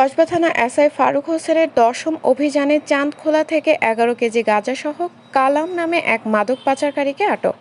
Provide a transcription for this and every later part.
কসবা থানা এসআই ফারুক হোসেনের দশম অভিযানে চাঁদখোলা থেকে এগারো কেজি গাঁজাসহ কালাম নামে এক মাদক পাচারকারীকে আটক।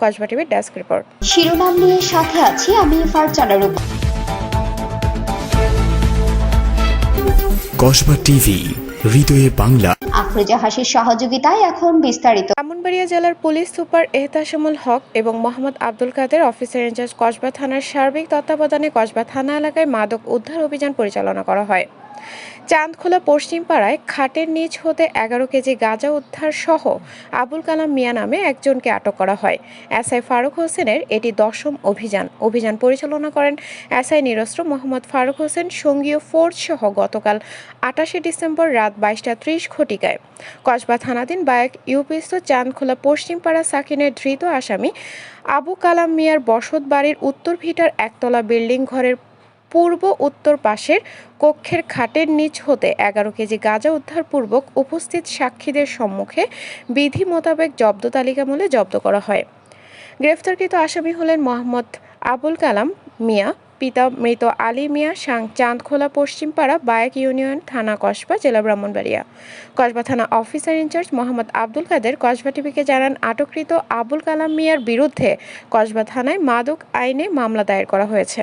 কসবা টিভির ডেস্ক রিপোর্ট। শিরোনাম নিয়ে সাথে আছি আমি ফারজানা রূপ কসবা টিভি হৃদয়ে বাংলা। আফরোজা হাসির সহযোগিতায় এখন বিস্তারিত। ব্রাহ্মণবাড়িয়া জেলার পুলিশ সুপার এহতাসমুল হক এবং Mohammad Abdul Kader officer in charge Kasba থানার সার্বিক তত্ত্বাবধানে কসবা থানা এলাকায় মাদক উদ্ধার অভিযান পরিচালনা করা হয়। চাঁদখোলা পশ্চিমপাড়ায় খাটের নিচ হতে এগারো কেজি গাঁজা উদ্ধার সহ আবুল কালাম মিয়া নামে একজনকে আটক করা হয়। এসআই ফারুক হোসেনের এটি দশম অভিযান। অভিযান পরিচালনা করেন এসআই নিরস্ত্র মোহাম্মদ ফারুক হোসেন, সঙ্গীয় ফোর্স সহ গতকাল আটাশে ডিসেম্বর রাত বাইশটা ত্রিশ ঘটিকায়। কসবা থানাধীন বায়ক ইউপিস্ত চাঁদখোলা পশ্চিমপাড়া সাকিনের ধৃত আসামি আবু কালাম মিয়ার বসত বাড়ির উত্তর ভিটার একতলা বিল্ডিং ঘরের পূর্ব উত্তর পাশের কক্ষের খাটের নিচ হতে এগারো কেজি গাঁজা উদ্ধারপূর্বক উপস্থিত সাক্ষীদের সম্মুখে বিধি মোতাবেক জব্দ তালিকামূলে জব্দ করা হয়। গ্রেফতারকৃত আসামি হলেন মোহাম্মদ আবুল কালাম মিয়া, পিতা মৃত আলী মিয়া, সাং চাঁদখোলা, পশ্চিমপাড়া, বায়েক ইউনিয়ন, থানা কসবা, জেলা ব্রাহ্মণবাড়িয়া। কসবা থানা অফিসার ইনচার্জ মোহাম্মদ আব্দুল কাদের কসবা টিভিকে জানান, আটককৃত আবুল কালাম মিয়ার বিরুদ্ধে কসবা থানায় মাদক আইনে মামলা দায়ের করা হয়েছে।